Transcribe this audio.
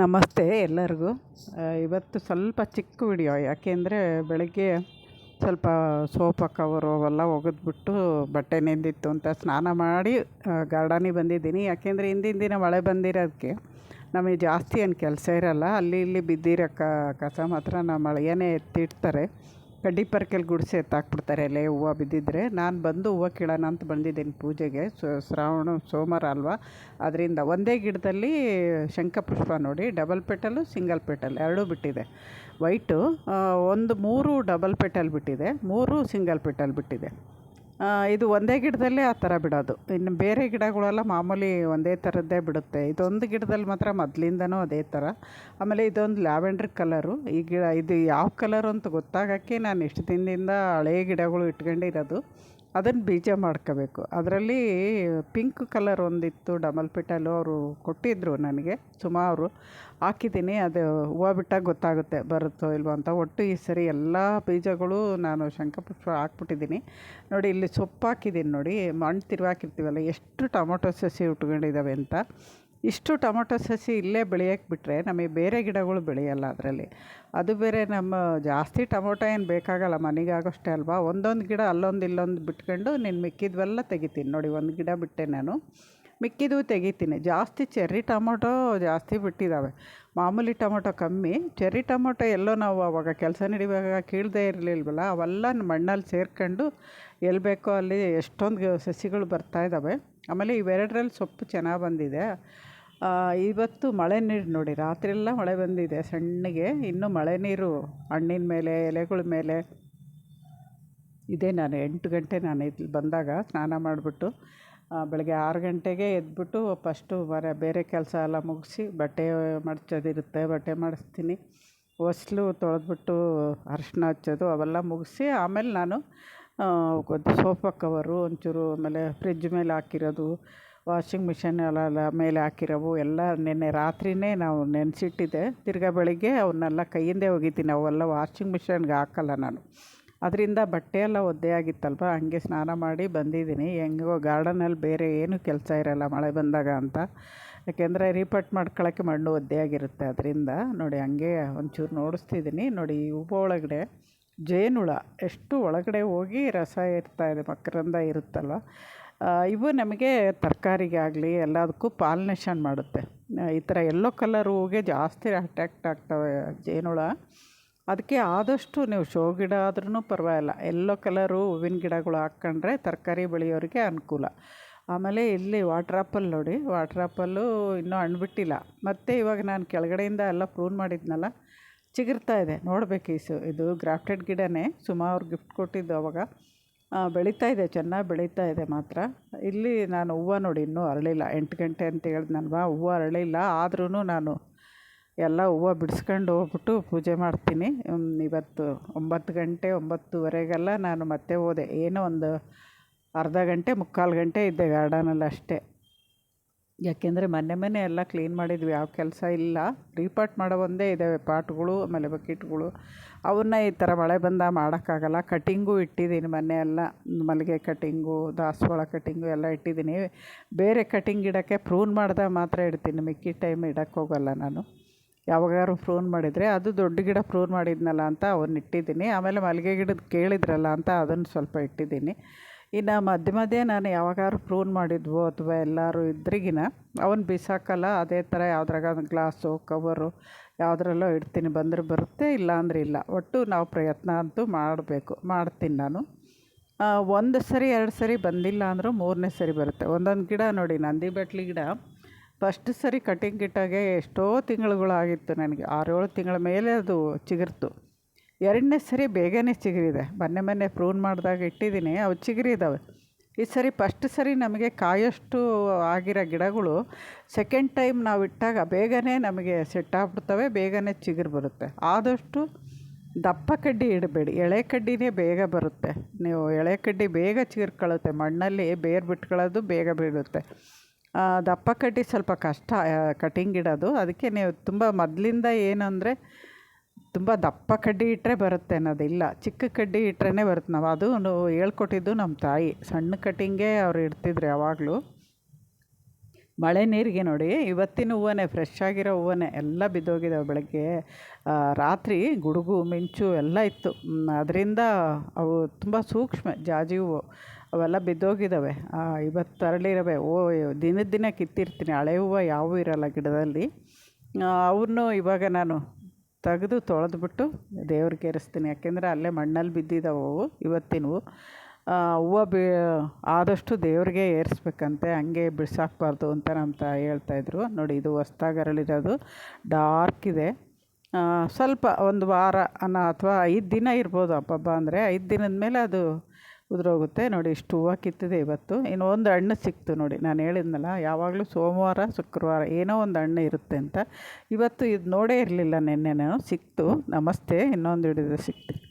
ನಮಸ್ತೆ ಎಲ್ಲರಿಗೂ. ಇವತ್ತು ಸ್ವಲ್ಪ ಚಿಕ್ಕ ವಿಡಿಯೋ, ಯಾಕೆಂದರೆ ಬೆಳಗ್ಗೆ ಸ್ವಲ್ಪ ಸೋಫಾ ಕವರು ಅವೆಲ್ಲ ಒಗೆದ್ಬಿಟ್ಟು ಬಟ್ಟೆ ನೆಂದಿತ್ತು ಅಂತ ಸ್ನಾನ ಮಾಡಿ ಗಾರ್ಡನಿಗೆ ಬಂದಿದ್ದೀನಿ. ಯಾಕೆಂದರೆ ಹಿಂದಿನ ದಿನ ಮಳೆ ಬಂದಿರೋದಕ್ಕೆ ನಮಗೆ ಜಾಸ್ತಿ ಏನು ಕೆಲಸ ಇರೋಲ್ಲ. ಅಲ್ಲಿ ಇಲ್ಲಿ ಬಿದ್ದಿರೋ ಕಸ ಮಾತ್ರ ನಮ್ಮ ಮಳೆಯೇ ಎತ್ತಿಡ್ತಾರೆ. ಕಡ್ಡಿ ಪರ್ಕೆಲಿ ಗುಡಿಸಿ ಎತ್ತಾಕ್ಬಿಡ್ತಾರೆ ಎಲೆ, ಹೂವು ಬಿದ್ದಿದ್ರೆ. ನಾನು ಬಂದು ಹೂವು ಕೀಳೋಣ ಅಂತ ಬಂದಿದ್ದೀನಿ ಪೂಜೆಗೆ. ಶ್ರಾವಣ, ಸೋಮವಾರ ಅಲ್ವಾ? ಅದರಿಂದ ಒಂದೇ ಗಿಡದಲ್ಲಿ ಶಂಖಪುಷ್ಪ ನೋಡಿ, ಡಬಲ್ ಪೆಟಲು ಸಿಂಗಲ್ ಪೆಟಲ್ ಎರಡೂ ಬಿಟ್ಟಿದೆ. ವೈಟು ಒಂದು ಮೂರು ಡಬಲ್ ಪೆಟಲ್ ಬಿಟ್ಟಿದೆ, ಮೂರು ಸಿಂಗಲ್ ಪೆಟಲ್ ಬಿಟ್ಟಿದೆ. ಇದು ಒಂದೇ ಗಿಡದಲ್ಲೇ ಆ ಥರ ಬಿಡೋದು. ಇನ್ನು ಬೇರೆ ಗಿಡಗಳೆಲ್ಲ ಮಾಮೂಲಿ ಒಂದೇ ಥರದ್ದೇ ಬಿಡುತ್ತೆ. ಇದೊಂದು ಗಿಡದಲ್ಲಿ ಮಾತ್ರ ಮೊದಲಿಂದನೂ ಅದೇ ಥರ. ಆಮೇಲೆ ಇದೊಂದು ಲ್ಯಾವೆಂಡ್ರ್ ಕಲರು. ಈ ಗಿಡ, ಇದು ಯಾವ ಕಲರು ಅಂತ ಗೊತ್ತಾಗೋಕ್ಕೆ ನಾನು ಇಷ್ಟು ದಿನದಿಂದ ಹಳೇ ಗಿಡಗಳು ಇಟ್ಕೊಂಡಿರೋದು. ಅದನ್ನು ಬೀಜ ಮಾಡ್ಕೋಬೇಕು. ಅದರಲ್ಲಿ ಪಿಂಕ್ ಕಲರ್ ಒಂದಿತ್ತು ಡಬಲ್ ಪಿಟಲು ಅವರು ಕೊಟ್ಟಿದ್ದರು ನನಗೆ ಸುಮಾರು ಹಾಕಿದ್ದೀನಿ, ಅದು ಹೂವು ಬಿಟ್ಟಾಗ ಗೊತ್ತಾಗುತ್ತೆ ಬರುತ್ತೋ ಇಲ್ವೋ ಅಂತ. ಒಟ್ಟು ಈ ಸರಿ ಎಲ್ಲ ಬೀಜಗಳು ನಾನು ಶಂಖಪುಷ್ಪ ಹಾಕ್ಬಿಟ್ಟಿದ್ದೀನಿ. ನೋಡಿ, ಇಲ್ಲಿ ಸೊಪ್ಪು ಹಾಕಿದ್ದೀನಿ ನೋಡಿ, ಮಣ್ಣು ತಿರುವಾಕಿರ್ತೀವಲ್ಲ, ಎಷ್ಟು ಟೊಮೊಟೊ ಸಸಿ ಉಟ್ಕೊಂಡಿದ್ದಾವೆ ಅಂತ. ಇಷ್ಟು ಟೊಮೊಟೊ ಸಸಿ ಇಲ್ಲೇ ಬೆಳೆಯೋಕ್ಕೆ ಬಿಟ್ಟರೆ ನಮಗೆ ಬೇರೆ ಗಿಡಗಳು ಬೆಳೆಯಲ್ಲ ಅದರಲ್ಲಿ. ಅದು ಬೇರೆ ನಮ್ಮ ಜಾಸ್ತಿ ಟೊಮೊಟೊ ಏನು ಬೇಕಾಗಲ್ಲ, ಮನೆಗಾಗೋಷ್ಟೇ ಅಲ್ವಾ? ಒಂದೊಂದು ಗಿಡ ಅಲ್ಲೊಂದು ಇಲ್ಲೊಂದು ಬಿಟ್ಕೊಂಡು ನೀನು ಮಿಕ್ಕಿದ್ವೆಲ್ಲ ತೆಗಿತೀನಿ. ನೋಡಿ, ಒಂದು ಗಿಡ ಬಿಟ್ಟೆ ನಾನು. ಮಿಕ್ಕಿದ್ದು ತೆಗಿತೀನಿ. ಜಾಸ್ತಿ ಚೆರ್ರಿ ಟೊಮೊಟೊ ಜಾಸ್ತಿ ಬಿಟ್ಟಿದ್ದಾವೆ. ಮಾಮೂಲಿ ಟೊಮೊಟೊ ಕಮ್ಮಿ. ಚೆರ್ರಿ ಟೊಮೊಟೊ ಎಲ್ಲೋ ನಾವು ಅವಾಗ ಕೆಲಸ ನಡಿವಾಗ ಕೀಳದೇ ಇರಲಿಲ್ವಲ್ಲ, ಅವೆಲ್ಲ ಮಣ್ಣಲ್ಲಿ ಸೇರ್ಕೊಂಡು ಎಲ್ಲಿ ಬೇಕೋ ಅಲ್ಲಿ ಎಷ್ಟೊಂದು ಸಸಿಗಳು ಬರ್ತಾಯಿದ್ದಾವೆ ಆಮೇಲೆ ಇವೆರಡರಲ್ಲಿ ಸೊಪ್ಪು ಚೆನ್ನಾಗಿ ಬಂದಿದೆ. ಇವತ್ತು ಮಳೆ ನೀರು ನೋಡಿ ರಾತ್ರಿಯೆಲ್ಲ ಮಳೆ ಬಂದಿದೆ ಸಣ್ಣಗೆ, ಇನ್ನೂ ಮಳೆ ನೀರು ಹಣ್ಣಿನ ಮೇಲೆ, ಎಲೆಗಳ ಮೇಲೆ. ಇದೆ ನಾನು ಎಂಟು ಗಂಟೆ ನಾನು ಇಲ್ಲಿ ಬಂದಾಗ ಸ್ನಾನ ಮಾಡಿಬಿಟ್ಟು ಬೆಳಗ್ಗೆ ಆರು ಗಂಟೆಗೆ ಎದ್ಬಿಟ್ಟು ಫಸ್ಟು ಬರ ಬೇರೆ ಕೆಲಸ ಎಲ್ಲ ಮುಗಿಸಿ ಬಟ್ಟೆ ಮಡ್ಚೋದಿರುತ್ತೆ, ಬಟ್ಟೆ ಮಾಡಿಸ್ತೀನಿ. ಹೊಸ್ಲು ತೊಳೆದ್ಬಿಟ್ಟು ಅರಶಿನ ಹಚ್ಚೋದು ಅವೆಲ್ಲ ಮುಗಿಸಿ ಆಮೇಲೆ ನಾನು ಸೋಫಾ ಕವರು ಒಂಚೂರು ಆಮೇಲೆ ಫ್ರಿಜ್ ಮೇಲೆ ಹಾಕಿರೋದು ವಾಷಿಂಗ್ ಮಿಷನ್ ಎಲ್ಲ ಮೇಲೆ ಹಾಕಿರೋವು ಎಲ್ಲ ನೆನ್ನೆ ರಾತ್ರಿಯೇ ನಾವು ನೆನೆಸಿಟ್ಟಿದ್ದೆ. ತಿರ್ಗಾ ಬೆಳಿಗ್ಗೆ ಅವನ್ನೆಲ್ಲ ಕೈಯಿಂದೇ ಒಗಿತೀನಿ. ಅವೆಲ್ಲ ವಾಷಿಂಗ್ ಮಿಷನ್ಗೆ ಹಾಕಲ್ಲ ನಾನು. ಅದರಿಂದ ಬಟ್ಟೆ ಎಲ್ಲ ಒದ್ದೆ ಆಗಿತ್ತಲ್ವ? ಹಂಗೆ ಸ್ನಾನ ಮಾಡಿ ಬಂದಿದ್ದೀನಿ. ಹೆಂಗೋ ಗಾರ್ಡನಲ್ಲಿ ಬೇರೆ ಏನೂ ಕೆಲಸ ಇರೋಲ್ಲ ಮಳೆ ಬಂದಾಗ ಅಂತ. ಯಾಕೆಂದರೆ ರೀಪಟ್ ಮಾಡ್ಕೊಳ್ಳೋಕ್ಕೆ ಮಣ್ಣು ಒದ್ದೆ ಆಗಿರುತ್ತೆ ಅದರಿಂದ. ನೋಡಿ ಹಂಗೆ ಒಂಚೂರು ನೋಡಿಸ್ತಿದ್ದೀನಿ. ನೋಡಿ ಹೂವು ಒಳಗಡೆ ಜೇನುಹುಳ. ಎಷ್ಟು ಒಳಗಡೆ ಹೋಗಿ ರಸ ಇರ್ತಾಯಿದೆ ಮಕರಂದ ಇರುತ್ತಲ್ವ? ಇವು ನಮಗೆ ತರಕಾರಿಗೆ ಆಗಲಿ, ಎಲ್ಲದಕ್ಕೂ ಪಾಲಿನೇಷನ್ ಮಾಡುತ್ತೆ. ಈ ಥರ ಎಲ್ಲೋ ಕಲರ್ ಹೂವಿಗೆ ಜಾಸ್ತಿ ಅಟ್ರ್ಯಾಕ್ಟ್ ಆಗ್ತವೆ ಜೇನುಹುಳ ಅದಕ್ಕೆ ಆದಷ್ಟು ನೀವು ಶೋ ಗಿಡ ಆದ್ರೂ ಪರವಾಗಿಲ್ಲ. ಎಲ್ಲೋ ಕಲರು ಹೂವಿನ ಗಿಡಗಳು ಹಾಕ್ಕೊಂಡ್ರೆ ತರಕಾರಿ ಬೆಳೆಯೋರಿಗೆ ಅನುಕೂಲ. ಆಮೇಲೆ ಇಲ್ಲಿ ವಾಟರ್ ಆಪಲ್ ನೋಡಿ, ವಾಟರ್ ಆಪಲ್ಲು ಇನ್ನೂ ಹಣ್ಣು ಬಿಟ್ಟಿಲ್ಲ ಮತ್ತು ಇವಾಗ ನಾನು ಕೆಳಗಡೆಯಿಂದ ಎಲ್ಲ ಪ್ರೂನ್ ಮಾಡಿದ್ನಲ್ಲ, ಚಿಗುರ್ತಾ ಇದೆ. ನೋಡಬೇಕು ಈ ಇದು ಗ್ರಾಫ್ಟೆಡ್ ಗಿಡನೇ. ಸುಮಾರು ಗಿಫ್ಟ್ ಕೊಟ್ಟಿದ್ದು ಅವಾಗ. ಬೆಳೀತಾ ಇದೆ, ಚೆನ್ನಾಗಿ ಬೆಳೀತಾ ಇದೆ ಮಾತ್ರ. ಇಲ್ಲಿ ನಾನು ಹೂವು ನೋಡಿ ಇನ್ನೂ ಅರಳಿಲ್ಲ. ಎಂಟು ಗಂಟೆ ಅಂತ ಹೇಳಿದ್ನಲ್ವಾ ಹೂವು ಅರಳಿಲ್ಲ. ಆದ್ರೂ ನಾನು ಎಲ್ಲ ಹೂವು ಬಿಡಿಸ್ಕೊಂಡು ಹೋಗ್ಬಿಟ್ಟು ಪೂಜೆ ಮಾಡ್ತೀನಿ. ಇವತ್ತು ಒಂಬತ್ತು ಗಂಟೆ, ಒಂಬತ್ತುವರೆಗೆಲ್ಲ ನಾನು ಮತ್ತೆ ಹೋದೆ. ಏನೋ ಒಂದು ಅರ್ಧ ಗಂಟೆ, ಮುಕ್ಕಾಲು ಗಂಟೆ ಇದ್ದೆ ಗಾರ್ಡನಲ್ಲಿ ಅಷ್ಟೇ. ಯಾಕೆಂದರೆ ಮನೆ ಮನೆ ಎಲ್ಲ ಕ್ಲೀನ್ ಮಾಡಿದ್ವಿ, ಯಾವ ಕೆಲಸ ಇಲ್ಲ. ರೀಪಾಟ್ ಮಾಡೋ ಒಂದೇ ಇದ್ದಾವೆ ಪಾಟ್ಗಳು, ಆಮೇಲೆ ಬಕೆಟ್ಗಳು. ಅವನ್ನ ಈ ಥರ ಮಳೆ ಬಂದ ಮಾಡೋಕ್ಕಾಗಲ್ಲ. ಕಟಿಂಗು ಇಟ್ಟಿದ್ದೀನಿ ಮೊನ್ನೆ ಎಲ್ಲ, ಮಲ್ಲಿಗೆ ಕಟಿಂಗು, ದಾಸವಾಳ ಕಟಿಂಗು ಎಲ್ಲ ಇಟ್ಟಿದ್ದೀನಿ. ಬೇರೆ ಕಟಿಂಗ್ ಇಡೋಕ್ಕೆ ಪ್ರೂನ್ ಮಾಡಿದಾಗ ಮಾತ್ರ ಇಡ್ತೀನಿ ಮಿಕ್ಕಿ ಟೈಮ್ ಇಡೋಕ್ಕೆ ಹೋಗಲ್ಲ ನಾನು. ಯಾವಾಗಾದ್ರು ಪ್ರೂನ್ ಮಾಡಿದರೆ ಅದು ದೊಡ್ಡ ಗಿಡ ಪ್ರೂನ್ ಮಾಡಿದ್ನಲ್ಲ ಅಂತ ಅವನ್ನ ಇಟ್ಟಿದ್ದೀನಿ. ಆಮೇಲೆ ಮಲ್ಲಿಗೆ ಗಿಡದ ಕೇಳಿದ್ರಲ್ಲ ಅಂತ ಅದನ್ನು ಸ್ವಲ್ಪ ಇಟ್ಟಿದ್ದೀನಿ. ಇನ್ನು ಮಧ್ಯ ಮಧ್ಯೆ ನಾನು ಯಾವಾಗಾದ್ರು ಪ್ರೂನ್ ಮಾಡಿದ್ವೋ ಅಥವಾ ಎಲ್ಲರೂ ಇದ್ರಿಗಿನ ಅವನ್ನ ಬಿಸಾಕಲ್ಲ, ಅದೇ ಥರ ಯಾವ್ದ್ರಾಗ ಗ್ಲಾಸು ಕವರು ಯಾವುದ್ರಲ್ಲೋ ಇಡ್ತೀನಿ, ಬಂದರೆ ಬರುತ್ತೆ ಇಲ್ಲ ಅಂದ್ರೆ ಇಲ್ಲ. ಒಟ್ಟು ನಾವು ಪ್ರಯತ್ನ ಅಂತೂ ಮಾಡಬೇಕು, ಮಾಡ್ತೀನಿ ನಾನು. ಒಂದು ಸರಿ, ಎರಡು ಸರಿ ಬಂದಿಲ್ಲ ಅಂದರೂ ಮೂರನೇ ಸರಿ ಬರುತ್ತೆ. ಒಂದೊಂದು ಗಿಡ ನೋಡಿ, ನಂದಿ ಬೆಟ್ಲಿ ಗಿಡ ಫಸ್ಟ್ ಸರಿ ಕಟಿಂಗ್ ಗಿಟ್ಟಾಗೆ ಎಷ್ಟೋ ತಿಂಗಳುಗಳಾಗಿತ್ತು ನನಗೆ. ಆರೇಳು ತಿಂಗಳ ಮೇಲೆ ಅದು ಚಿಗುರ್ತು. ಎರಡನೇ ಸರಿ ಬೇಗನೆ ಚಿಗುರಿದೆ. ಮೊನ್ನೆ ಮೊನ್ನೆ ಪ್ರೂನ್ ಮಾಡಿದಾಗ ಇಟ್ಟಿದ್ದೀನಿ, ಅವು ಚಿಗುರಿದ್ದಾವೆ ಈ ಸರಿ ಫಸ್ಟ್ ಸರಿ ನಮಗೆ ಕಾಯೋಷ್ಟು ಆಗಿರೋ ಗಿಡಗಳು ಸೆಕೆಂಡ್ ಟೈಮ್ ನಾವು ಇಟ್ಟಾಗ ಬೇಗನೆ ನಮಗೆ ಸೆಟ್ ಆಗ್ಬಿಡ್ತವೆ, ಬೇಗನೆ ಚಿಗುರು ಬರುತ್ತೆ. ಆದಷ್ಟು ದಪ್ಪ ಕಡ್ಡಿ ಇಡಬೇಡಿ. ಎಳೆ ಕಡ್ಡಿನೇ ಬೇಗ ಬರುತ್ತೆ. ನೀವು ಎಳೆ ಕಡ್ಡಿ ಬೇಗ ಚಿಗುರ್ಕೊಳ್ಳುತ್ತೆ. ಮಣ್ಣಲ್ಲಿ ಬೇರು ಬಿಟ್ಕೊಳ್ಳೋದು ಬೇಗ ಬೀಳುತ್ತೆ. ದಪ್ಪ ಕಡ್ಡಿ ಸ್ವಲ್ಪ ಕಷ್ಟ ಕಟಿಂಗ್ ಇಡೋದು. ಅದಕ್ಕೆ ನೀವು ತುಂಬ ಮೊದಲಿಂದ ಏನು ತುಂಬ ದಪ್ಪ ಕಡ್ಡಿ ಇಟ್ಟರೆ ಬರುತ್ತೆ ಅನ್ನೋದಿಲ್ಲ. ಚಿಕ್ಕ ಕಡ್ಡಿ ಇಟ್ಟರೆ ಬರುತ್ತೆ. ನಾವು ಅದು ಹೇಳ್ಕೊಟ್ಟಿದ್ದು ನಮ್ಮ ತಾಯಿ. ಸಣ್ಣ ಕಟ್ಟಿಂಗೇ ಅವ್ರು ಇಡ್ತಿದ್ರು ಯಾವಾಗಲೂ. ಮಳೆ ನೀರಿಗೆ ನೋಡಿ, ಇವತ್ತಿನ ಹೂವನೇ ಫ್ರೆಶ್ ಆಗಿರೋ ಹೂವನೇ, ಎಲ್ಲ ಬಿದ್ದೋಗಿದ್ದಾವೆ ಬೆಳಗ್ಗೆ. ರಾತ್ರಿ ಗುಡುಗು, ಮಿಂಚು ಎಲ್ಲ ಇತ್ತು. ಅದರಿಂದ ಅವು ತುಂಬ ಸೂಕ್ಷ್ಮ ಜಾಜಿ ಹೂವು. ಅವೆಲ್ಲ ಬಿದ್ದೋಗಿದ್ದಾವೆ ಇವತ್ತು ತರಳಿರವೆ ಓ, ದಿನದ ದಿನ ಕಿತ್ತಿರ್ತೀನಿ. ಹಳೆ ಹೂವು ಯಾವೂ ಇರಲ್ಲ ಗಿಡದಲ್ಲಿ. ಅವ್ರನ್ನೂ ಇವಾಗ ನಾನು ತೆಗೆದು ತೊಳೆದ್ಬಿಟ್ಟು ದೇವ್ರಿಗೆ ಏರಿಸ್ತೀನಿ. ಯಾಕೆಂದರೆ ಅಲ್ಲೇ ಮಣ್ಣಲ್ಲಿ ಬಿದ್ದಿದ್ದಾವೆ ಅವು ಇವತ್ತಿನವು. ಹೂವು ಬಿ, ಆದಷ್ಟು ದೇವ್ರಿಗೆ ಏರಿಸ್ಬೇಕಂತೆ, ಹಂಗೆ ಬಿಡ್ಸಾಕ್ಬಾರ್ದು ಅಂತ ನಮ್ಮ ತಾಯಿ ಹೇಳ್ತಾಯಿದ್ರು ನೋಡಿ, ಇದು ಹೊಸ್ದಾಗಿ ಅರಳಿರೋದು. ಡಾರ್ಕ್ ಇದೆ. ಸ್ವಲ್ಪ ಒಂದು ವಾರ ಅನ್ನೋ ಅಥವಾ ಐದು ದಿನ ಇರ್ಬೋದು ಹಬ್ಬ ಅಂದರೆ, ಐದು ದಿನದ ಮೇಲೆ ಅದು ಉದುರೋಗುತ್ತೆ ನೋಡಿ, ಇಷ್ಟು ಹೂವು ಕಿತ್ತಿದೆ ಇವತ್ತು. ಇನ್ನು ಒಂದು ಹಣ್ಣು ಸಿಕ್ತು ನೋಡಿ, ನಾನು ಹೇಳಿದ್ನಲ್ಲ, ಯಾವಾಗಲೂ ಸೋಮವಾರ, ಶುಕ್ರವಾರ ಏನೋ ಒಂದು ಹಣ್ಣು ಇರುತ್ತೆ ಅಂತ. ಇವತ್ತು ಇದು ನೋಡೇ ಇರಲಿಲ್ಲ ನಿನ್ನೆ ನಾನು ಸಿಕ್ತು. ನಮಸ್ತೆ, ಇನ್ನೊಂದು ಹಿಡಿದು ಸಿಕ್ತು.